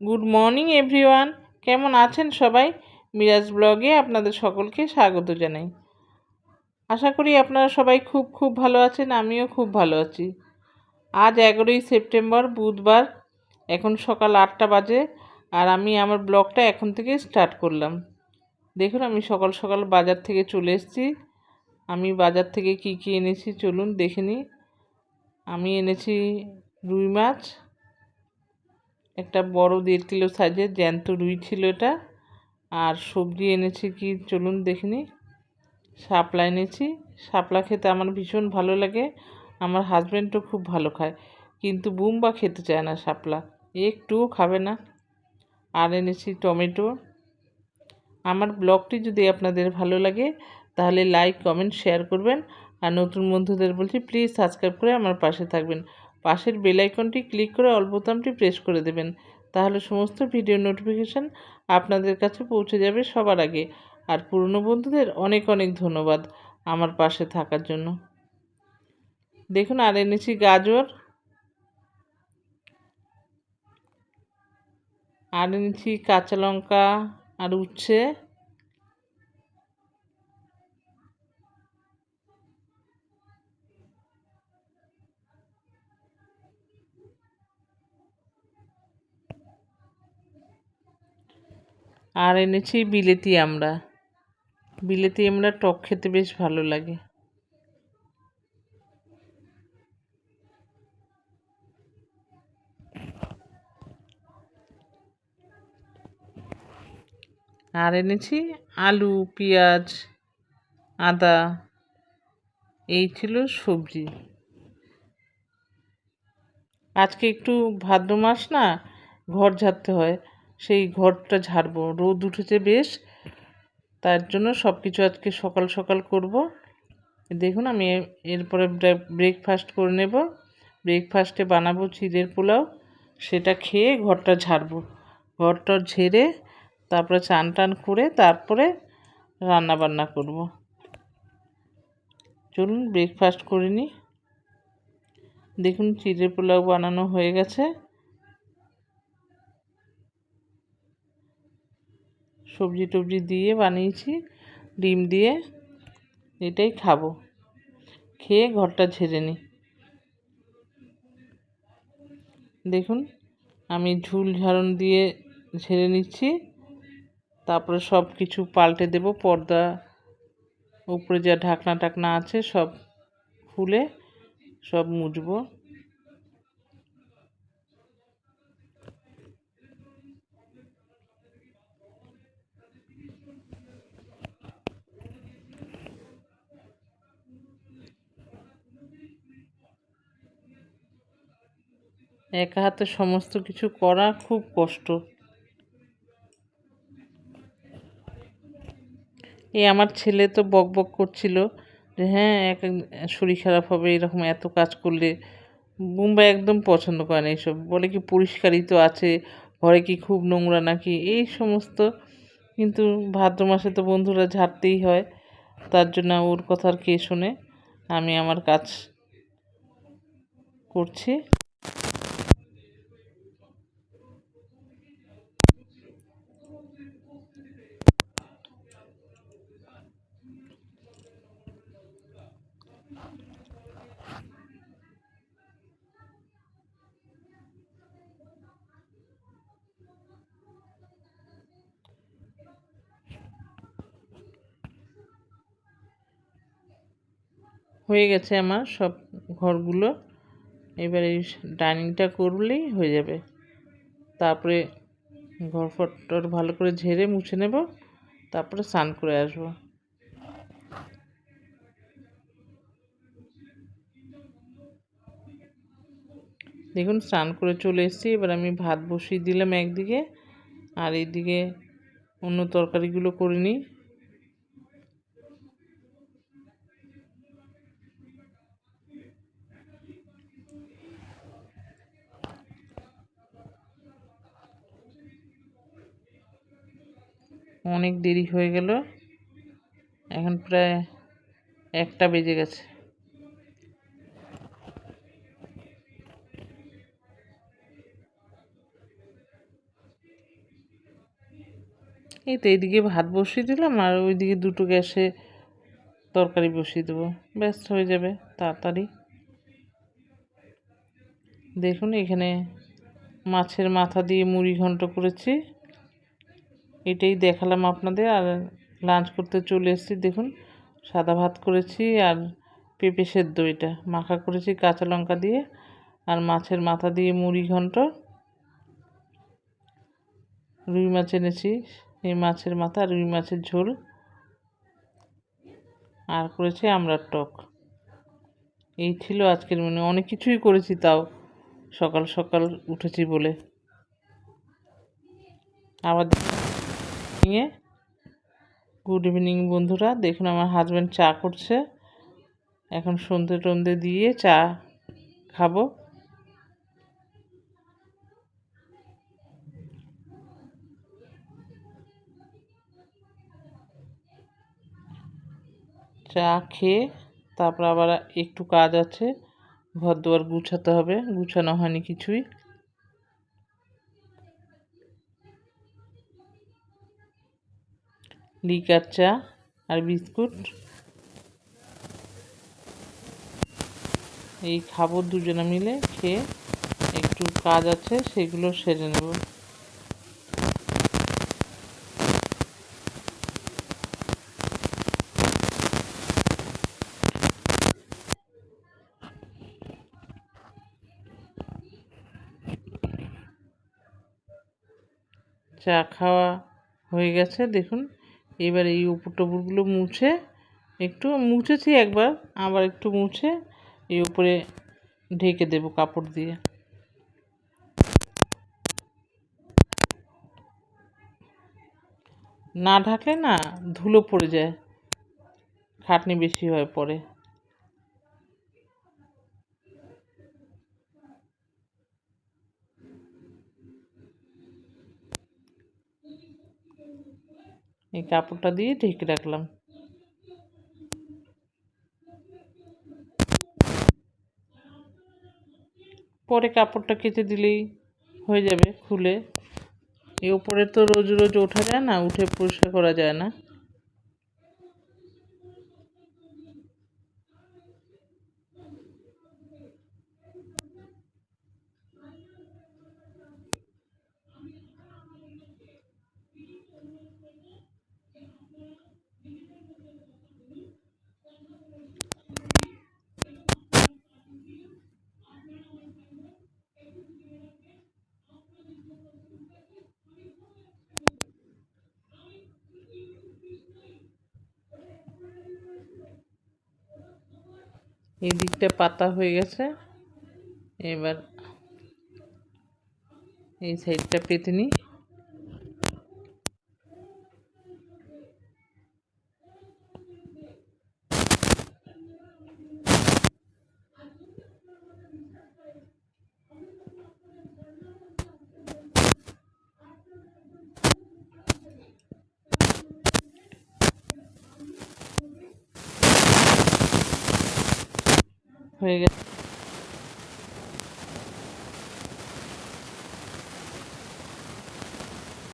Good morning everyone কেমন আছেন সবাই? মিরাজ ব্লগে আপনাদের সকলকে স্বাগত জানাই। আশা করি আপনারা সবাই খুব খুব ভালো আছেন, আমিও খুব ভালো আছি। আজ এগারোই সেপ্টেম্বর, বুধবার। এখন সকাল আটটা বাজে আর আমি আমার ব্লগটা এখন থেকে স্টার্ট করলাম। দেখুন, আমি সকাল সকাল বাজার থেকে চলে এসেছি। আমি বাজার থেকে কি কি এনেছি চলুন দেখে আমি এনেছি রুই মাছ একটা বড় দেড় কিলো সাইজের জ্যান্ত রুই ছিল এটা। আর সবজি এনেছি কি, চলুন দেখিনি শাপলা এনেছি। শাপলা খেতে আমার ভীষণ ভালো লাগে। আমার হাজব্যান্ডও খুব ভালো খায়। কিন্তু বুম্বা খেতে চায় না শাপলা। একটুও খাবে না। আর এনেছি টমেটো। আমার ব্লগটি যদি আপনাদের ভালো লাগে, তাহলে লাইক কমেন্ট শেয়ার করবেন। আর নতুন বন্ধুদের বলছি প্লিজ সাবস্ক্রাইব করে আমার পাশে থাকবেন। পাশের বেল আইকনটি ক্লিক করে অল বোতামটি প্রেস করে দেবেন। তাহলে সমস্ত ভিডিও নোটিফিকেশান আপনাদের কাছে পৌঁছে যাবে সবার আগে। আর পুরনো বন্ধুদের অনেক অনেক ধন্যবাদ আমার পাশে থাকার জন্য। দেখুন, আর এনেছি গাজর। আর এনেছি কাঁচা লঙ্কা আর উচ্ছে। আর এনেছি বিলেতি আমরা বিলেতি আমরা টক খেতে বেশ ভালো লাগে। আর এনেছি আলু, পেঁয়াজ, আদা, এই ছিল সবজি। আজকে একটু ভাদ্র মাস না, ঘর ঝাড়তে হয়। সেই ঘরটা ঝাড়বো। রোদ উঠেছে বেশ, তার জন্য সব কিছু আজকে সকাল সকাল করব। দেখুন আমি এরপরে ব্রেকফাস্ট করে নেব। ব্রেকফাস্টে বানাবো চিড়ের পোলাও, সেটা খেয়ে ঘরটা ঝাড়বো। ঘরটা ঝেড়ে তারপরে চান টান করে তারপরে রান্না বান্না করব। চলুন ব্রেকফাস্ট করে নিই দেখুন চিড়ের পোলাও বানানো হয়ে গেছে। সবজি টবজি দিয়ে বানিয়েছি, ডিম দিয়ে, এটাই খাব। খেয়ে ঘরটা ঝেড়ে নিই। দেখুন, আমি ঝুল ঝাড়ন দিয়ে ঝেড়ে নিচ্ছি, তারপরে সব কিছু পাল্টে দেব, পর্দা, উপরে যা ঢাকনা টাকনা আছে সব খুলে সব মুছবো একা হাতে সমস্ত কিছু করা খুব কষ্ট। এই আমার ছেলে তো বক বক করছিল যে হ্যাঁ এক শরীর খারাপ হবে, এরকম এত কাজ করলে মুম্বাই একদম পছন্দ করে না এইসব। বলে কি পরিষ্কারই তো আছে, ঘরে কি খুব নোংরা নাকি? এই সমস্ত কিন্তু ভাদ্র মাসে তো বন্ধুরা ঝাড়তেই হয়, তার জন্য ওর কথার কে শুনে? আমি আমার কাজ করছি। হয়ে গেছে আমার সব ঘরগুলো। এবার এই ডাইনিংটা করলেই হয়ে যাবে। তারপরে ঘর ফটর ভালো করে ঝেড়ে মুছে নেব, তারপরে স্নান করে আসব। দেখুন, স্নান করে চলে এসেছি। এবার আমি ভাত বসিয়ে দিলাম একদিকে, আর এইদিকে অন্য তরকারিগুলো করে নিই। অনেক দেরি হয়ে গেল। এখন প্রায় একটা বেজে গেছে। এই তো এইদিকে ভাত বসিয়ে দিলাম আর ওইদিকে দুটো গ্যাসে তরকারি বসিয়ে দেবো। ব্যস্ত হয়ে যাবে তাড়াতাড়ি। দেখুন এখানে মাছের মাথা দিয়ে মুড়ি ঘন্ট করেছি। এটাই দেখালাম আপনাদের, আর লাঞ্চ করতে চলে এসেছি, দেখুন, সাদা ভাত করেছি আর পেঁপে সেদ্ধ এটা। মাখা করেছি কাঁচা লঙ্কা দিয়ে আর মাছের মাথা দিয়ে মুড়ি ঘন্ট। রুই মাছ এনেছি, এই মাছের মাথা রুই মাছের ঝোল। আর করেছি আমড়ার টক। এই ছিল আজকের মেনু অনেক কিছুই করেছি তাও, সকাল সকাল উঠেছি বলে। আবার নিয়ে গুড ইভিনিং বন্ধুরা। দেখুন, আমার হাজব্যান্ড চা করছে। এখন সন্ধে টন্ধে দিয়ে চা খাব। চা খেয়ে তারপর আবার একটু কাজ আছে। ঘর দুয়ার গুছাতে হবে। গুছানো হয়নি কিছুই। লিকার চা আর বিস্কুট। এই খাব দুজনে মিলে, খেয়ে একটু কাজ আছে, সেগুলো সেরে নেব। চা খাওয়া হয়ে গেছে, দেখুন। এবার এই উপর টপুরগুলো মুছে একটু মুছেছি একবার, আবার একটু মুছে এই উপরে ঢেকে দেব কাপড় দিয়ে। না ঢাকলে না ধুলো পড়ে যায়, খাটনি বেশি হয় পরে। এই কাপড়টা দিয়ে ঢেকে রাখলাম। পরে কাপড়টা কেটে দিলেই হয়ে যাবে খুলে। এই উপরে তো রোজ রোজ ওঠা যায় না, উঠে পরিষ্কার করা যায় না। এই দিকটা পাতা হয়ে গেছে। এবার এই সাইডটা পেতে নিই। হয়ে গেছে।